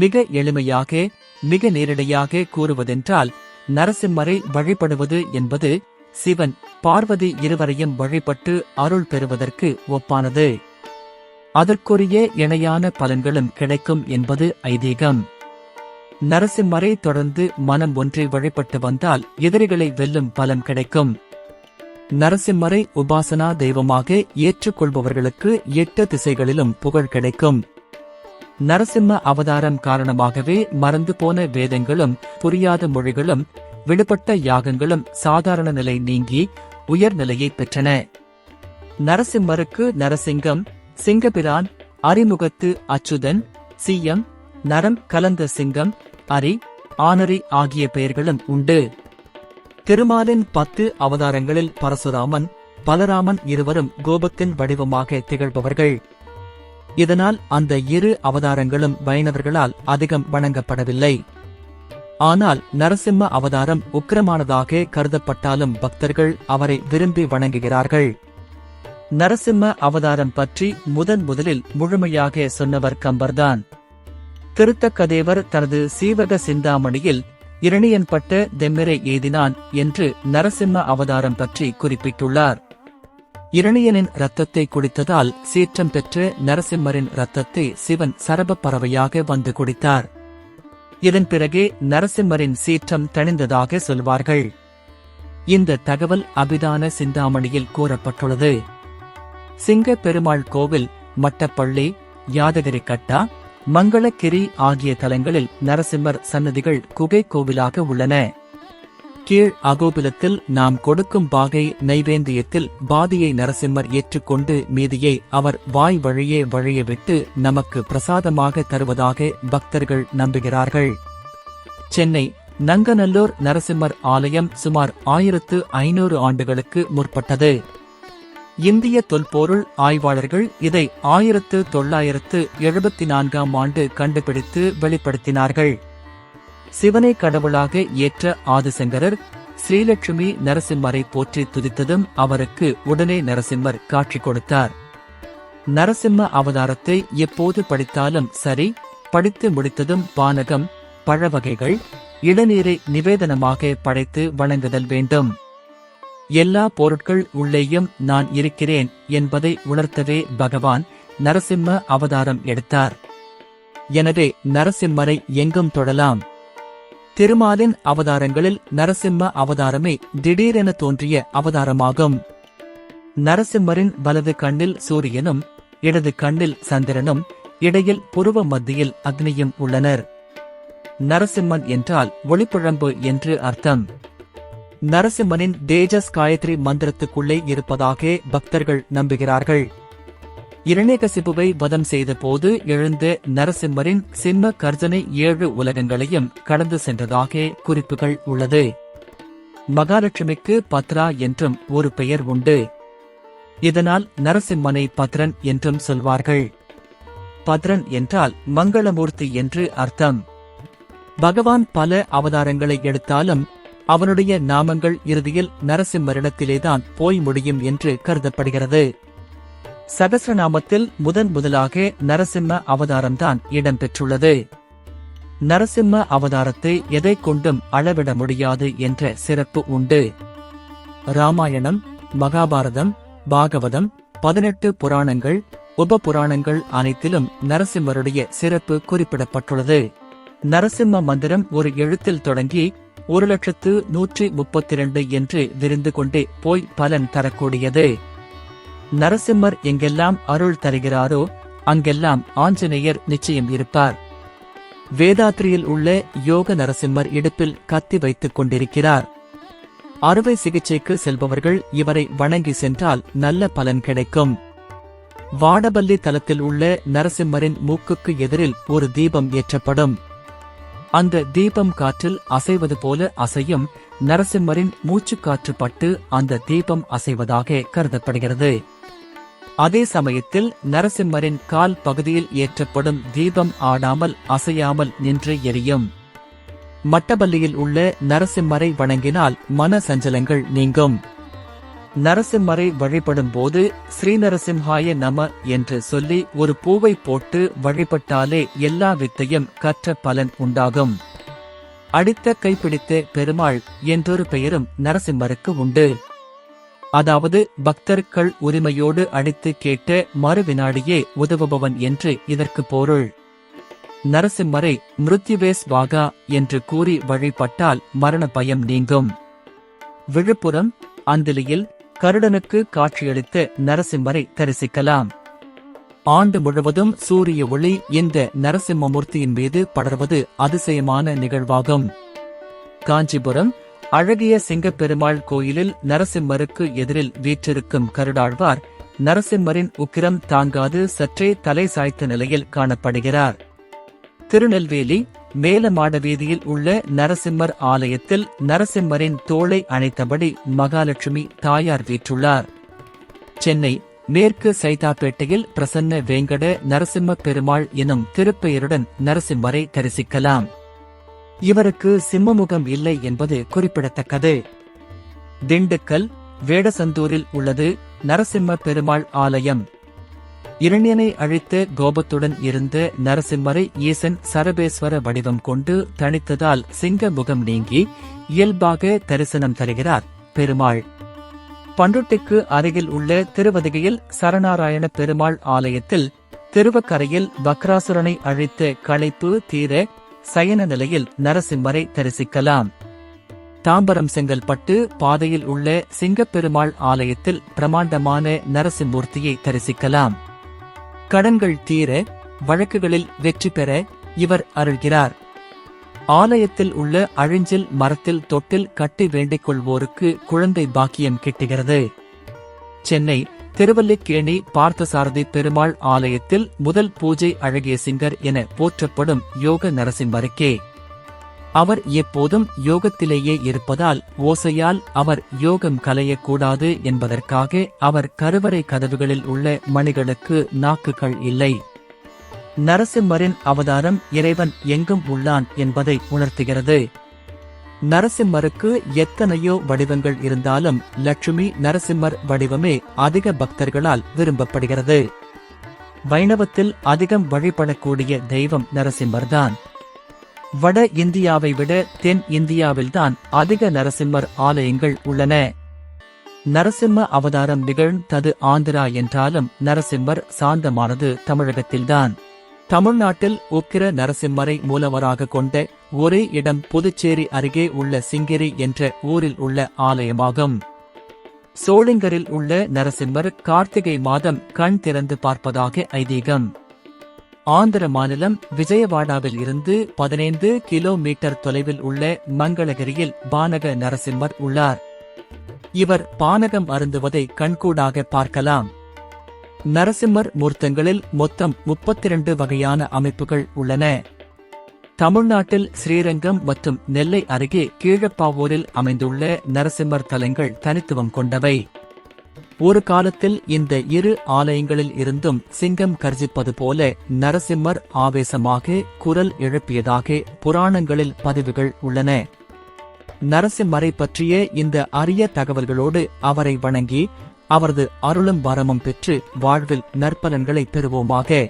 மிக எளிமையாக மிக நேரடியாக கூறுவதென்றால் நரசிம்மரை வழிபடுவது என்பது சிவன் பார்வதி இருவரையும் வழிபட்டு அருள் பெறுவதற்கு ஒப்பானது. அதற்குரிய இணையான பலன்களும் கிடைக்கும் என்பது ஐதீகம். நரசிம்மரை தொடர்ந்து மனம் ஒன்றை வழிபட்டு வந்தால் எதிரிகளை வெல்லும் பலன் கிடைக்கும். நரசிம்மரை உபாசனா தெய்வமாக ஏற்றுக்கொள்பவர்களுக்கு எட்டு திசைகளிலும் புகழ் கிடைக்கும். நரசிம்ம அவதாரம் காரணமாகவே மறந்து போன வேதங்களும் புரியாத மொழிகளும் விடுபட்ட யாகங்களும் சாதாரண நிலை நீங்கி உயர்நிலையை பெற்றன. நரசிம்மருக்கு நரசிங்கம் சிங்கபிரான் அறிமுகத்து அச்சுதன் சியம் நரம் கலந்த சிங்கம் அரி ஆனரி ஆகிய பெயர்களும் உண்டு. திருமாலின் பத்து அவதாரங்களில் பரசுராமன் பலராமன் இருவரும் கோபத்தின் வடிவமாக திகழ்பவர்கள். இதனால் அந்த இரு அவதாரங்களும் வைணவர்களால் அதிகம் வணங்கப்படவில்லை. ஆனால் நரசிம்ம அவதாரம் உக்கிரமானதாக கருதப்பட்டாலும் பக்தர்கள் அவரை விரும்பி வணங்குகிறார்கள். நரசிம்ம அவதாரம் பற்றி முதன் முதலில் முழுமையாக சொன்னவர் கம்பர்தான். திருத்தக்கதேவர் தனது சீவக சிந்தாமணியில் இரணியன்பட்ட தெம்மிரை எய்தினான் என்று நரசிம்ம அவதாரம் பற்றி குறிப்பிட்டுள்ளார். இரணியனின் இரத்தத்தை குடித்ததால் சீற்றம் பெற்று நரசிம்மரின் இரத்தத்தை சிவன் சரப பறவையாக வந்து குடித்தார். இதன் பிறகே நரசிம்மரின் சீற்றம் தணிந்ததாக சொல்வார்கள். இந்த தகவல் அபிதான சிந்தாமணியில் கூறப்பட்டுள்ளது. சிங்க பெருமாள் கோவில் மட்டப்பள்ளி யாதகிரி கட்டா மங்களகிரி ஆகிய தலங்களில் நரசிம்மர் சன்னதிகள் குகை கோவிலாக உள்ளன. கீழ் அகோபிலத்தில் நாம் கொடுக்கும் பாகை நைவேந்தியத்தில் பாதியை நரசிம்மர் ஏற்றுக்கொண்டு மீதியை அவர் வாய் வழியே வழிய விட்டு நமக்கு பிரசாதமாக தருவதாக பக்தர்கள் நம்புகிறார்கள். சென்னை நங்கநல்லூர் நரசிம்மர் ஆலயம் சுமார் ஆயிரத்து ஐநூறு ஆண்டுகளுக்கு முற்பட்டது. இந்திய தொல்பொருள் ஆய்வாளர்கள் இதை ஆயிரத்து தொள்ளாயிரத்து எழுபத்தி நான்காம் ஆண்டு கண்டுபிடித்து வெளிப்படுத்தினார்கள். சிவனை கடவுளாக ஏற்ற ஆதிசங்கரர் ஸ்ரீலட்சுமி நரசிம்மரை போற்றி துதித்ததும் அவருக்கு உடனே நரசிம்மர் காட்சி கொடுத்தார். நரசிம்ம அவதாரத்தை எப்போது படித்தாலும் சரி படித்து முடித்ததும் பானகம் பழவகைகள் இளநீரை நிவேதனமாக படைத்து வழங்குதல் வேண்டும். எல்லா பொருட்கள் உள்ளேயும் நான் இருக்கிறேன் என்பதை உணர்த்தவே பகவான் நரசிம்ம அவதாரம் எடுத்தார். எனவே நரசிம்மரை எங்கும் தொடலாம். திருமாலின் அவதாரங்களில் நரசிம்ம அவதாரமே திடீரென தோன்றிய அவதாரமாகும். நரசிம்மரின் வலது கண்ணில் சூரியனும் இடது கண்ணில் சந்திரனும் இடையில் புருவ மத்தியில் அக்னியும் உள்ளனர். நரசிம்மன் என்றால் ஒளிப்புழம்பு என்று அர்த்தம். நரசிம்மனின் தேஜஸ் காயத்ரி மந்திரத்துக்குள்ளே இருப்பதாக பக்தர்கள் நம்புகிறார்கள். இரணியகசிபுவை வதம் செய்த போது எழுந்த நரசிம்மரின் சிம்ம கர்ஜனை ஏழு உலகங்களையும் கடந்து சென்றதாக குறிப்புகள் உள்ளது. மகாலட்சுமிக்கு பத்ரா என்றும் ஒரு பெயர் உண்டு. இதனால் நரசிம்மனை பத்ரன் என்றும் சொல்வார்கள். பத்ரன் என்றால் மங்களமூர்த்தி என்று அர்த்தம். பகவான் பல அவதாரங்களை எடுத்தாலும் அவனுடைய நாமங்கள் இறுதியில் நரசிம்மரிடத்திலேதான் போய் முடியும் என்று கருதப்படுகிறது. சகசிரநாமத்தில் முதன் முதலாக நரசிம்ம அவதாரம்தான் இடம்பெற்றுள்ளது. நரசிம்ம அவதாரத்தை எதை கொண்டும் அளவிட முடியாது என்ற சிறப்பு உண்டு. ராமாயணம் மகாபாரதம் பாகவதம் பதினெட்டு புராணங்கள் உப புராணங்கள் அனைத்திலும் நரசிம்மருடைய சிறப்பு குறிப்பிடப்பட்டுள்ளது. நரசிம்ம மந்திரம் ஒரு எழுத்தில் தொடங்கி ஒரு லட்சத்து நூற்றி முப்பத்தி இரண்டு என்று விரிந்து கொண்டே போய் பலன் தரக்கூடியது. நரசிம்மர் எங்கெல்லாம் அருள் தருகிறாரோ அங்கெல்லாம் ஆஞ்சநேயர் நிச்சயம் இருப்பார். வேதாத்ரியில் உள்ள யோக நரசிம்மர் இடுப்பில் கத்தி வைத்துக் கொண்டிருக்கிறார். அறுவை சிகிச்சைக்கு செல்பவர்கள் இவரை வணங்கி சென்றால் நல்ல பலன் கிடைக்கும். வாடபல்லி தலத்தில் உள்ள நரசிம்மரின் மூக்குக்கு எதிரில் ஒரு தீபம் ஏற்றப்படும். அந்த தீபம் காற்றில் அசைவது போல அசையும் நரசிம்மரின் மூச்சுக்காற்று பட்டு அந்த தீபம் அசைவதாக கருதப்படுகிறது. அதே சமயத்தில் நரசிம்மரின் கால் பகுதியில் ஏற்றப்படும் தீபம் ஆடாமல் அசையாமல் நின்று எரியும். மட்டபல்லியில் உள்ள நரசிம்மரை வணங்கினால் மன சஞ்சலங்கள் நீங்கும். நரசிம்மரை வழிபடும் போது ஸ்ரீநரசிம்ஹாய நம என்று சொல்லி ஒரு பூவை போட்டு வழிபட்டாலே எல்லா வித்தையும் கற்ற பலன் உண்டாகும். அடித்த கைப்பிடித்த பெருமாள் என்றொரு பெயரும் நரசிம்மருக்கு உண்டு. அதாவது பக்தர்கள் உரிமையோடு அடித்து கேட்ட மறு வினாடியே உதவுபவன் என்று இதற்கு பொருள். நரசிம்மரை மிருத்யுவேஸ் வாகா என்று கூறி வழிபட்டால் மரண பயம் நீங்கும். விழுப்புரம் அந்திலியில் கருடனுக்கு காட்சியளித்த நரசிம்மரை தரிசிக்கலாம். ஆண்டு முழுவதும் சூரிய ஒளி இந்த நரசிம்மமூர்த்தியின் மீது படர்வது அதிசயமான நிகழ்வாகும். காஞ்சிபுரம் அழகிய சிங்கப்பெருமாள் கோயிலில் நரசிம்மருக்கு எதிரில் வீற்றிருக்கும் கருடாழ்வார் நரசிம்மரின் உக்கிரம் தாங்காது சற்றே தலை சாய்த்த நிலையில் காணப்படுகிறார். திருநெல்வேலி மேலமாட வீதியில் உள்ள நரசிம்மர் ஆலயத்தில் நரசிம்மரின் தோளை அணைத்தபடி மகாலட்சுமி தாயார் வீற்றுள்ளார். சென்னை மேற்கு சைதாப்பேட்டையில் பிரசன்ன வேங்கட நரசிம்ம பெருமாள் எனும் திருப்பெயருடன் நரசிம்மரை தரிசிக்கலாம். இவருக்கு சிம்மமுகம் இல்லை என்பது குறிப்பிடத்தக்கது. திண்டுக்கல் வேடசந்தூரில் உள்ளது நரசிம்ம பெருமாள் ஆலயம். இரணியனை அழைத்த கோபத்துடன் இருந்த நரசிம்மரை ஈசன் சரபேஸ்வர வடிவம் கொண்டு தணித்ததால் சிங்க முகம் நீங்கி இயல்பாக தரிசனம் தருகிறார். பெருமாள். பண்டுட்டிக்கு அருகில் உள்ள திருவதிகையில் சரணாராயண பெருமாள் ஆலயத்தில் திருவக்கரையில் வக்ராசுரனை அழித்து களைப்பு தீர சயன நிலையில் நரசிம்மரை தரிசிக்கலாம். தாம்பரம் செங்கல்பட்டு பாதையில் உள்ள சிங்கப்பெருமாள் ஆலயத்தில் பிரமாண்டமான நரசிம்மூர்த்தியை தரிசிக்கலாம். கடன்கள் தீர வழக்குகளில் வெற்றி பெற இவர் அருள்கிறார். ஆலயத்தில் உள்ள அழிஞ்சில் மரத்தில் தொட்டில் கட்டி வேண்டிக் கொள்வோருக்கு குழந்தை பாக்கியம் கிட்டுகிறது. சென்னை திருவல்லிக்கேணி பார்த்தசாரதி பெருமாள் ஆலயத்தில் முதல் பூஜை அழகிய சிங்கர் என போற்றப்படும் யோக நரசிம்மருக்கே. அவர் எப்போதும் யோகத்திலேயே இருப்பதால் ஓசையால் அவர் யோகம் கலையக்கூடாது என்பதற்காக அவர் கருவறை கதவுகளில் உள்ள மணிகளுக்கு நாக்குகள் இல்லை. நரசிம்மரின் அவதாரம் இறைவன் எங்கும் உள்ளான் என்பதை உணர்த்துகிறது. நரசிம்மருக்கு எத்தனையோ வடிவங்கள் இருந்தாலும் லட்சுமி நரசிம்மர் வடிவமே அதிக பக்தர்களால் விரும்பப்படுகிறது. வைணவத்தில் அதிகம் வழிபடக்கூடிய தெய்வம் நரசிம்மர்தான். வட இந்தியாவை விட தென் இந்தியாவில்தான் அதிக நரசிம்மர் ஆலயங்கள் உள்ளன. நரசிம்ம அவதாரம் நிகழ்ந்தது ஆந்திரா என்றாலும் நரசிம்மர் சாந்தமானது தமிழகத்தில்தான். தமிழ்நாட்டில் உக்கிர நரசிம்மரை மூலவராக கொண்ட ஒரே இடம் புதுச்சேரி அருகே உள்ள சிங்கிரி என்ற ஊரில் உள்ள ஆலயமாகும். சோளிங்கரில் உள்ள நரசிம்மர் கார்த்திகை மாதம் கண் திறந்து பார்ப்பதாக ஐதீகம். ஆந்திர மாநிலம் விஜயவாடாவில் இருந்து பதினைந்து கிலோமீட்டர் தொலைவில் உள்ள மங்களகிரியில் பானக நரசிம்மர் உள்ளார். இவர் பானகம் அருந்துவதை கண்கூடாக பார்க்கலாம். நரசிம்மர் மூர்த்தங்களில் மொத்தம் முப்பத்திரண்டு வகையான அமைப்புகள் உள்ளன. தமிழ்நாட்டில் ஸ்ரீரங்கம் மற்றும் நெல்லை அருகே கீழப்பாவூரில் அமைந்துள்ள நரசிம்மர் தலங்கள் தனித்துவம் கொண்டவை. ஒரு காலத்தில் இந்த இரு ஆலயங்களில் இருந்தும் சிங்கம் கர்ஜிப்பது போல நரசிம்மர் ஆவேசமாக குரல் எழுப்பியதாக புராணங்களில் பதிவுகள் உள்ளன. நரசிம்மரை பற்றிய இந்த அரிய தகவல்களோடு அவரை வணங்கி அவரது அருளும் வரமும் பெற்று வாழ்வில் நற்பலன்களை பெறுவோமாக.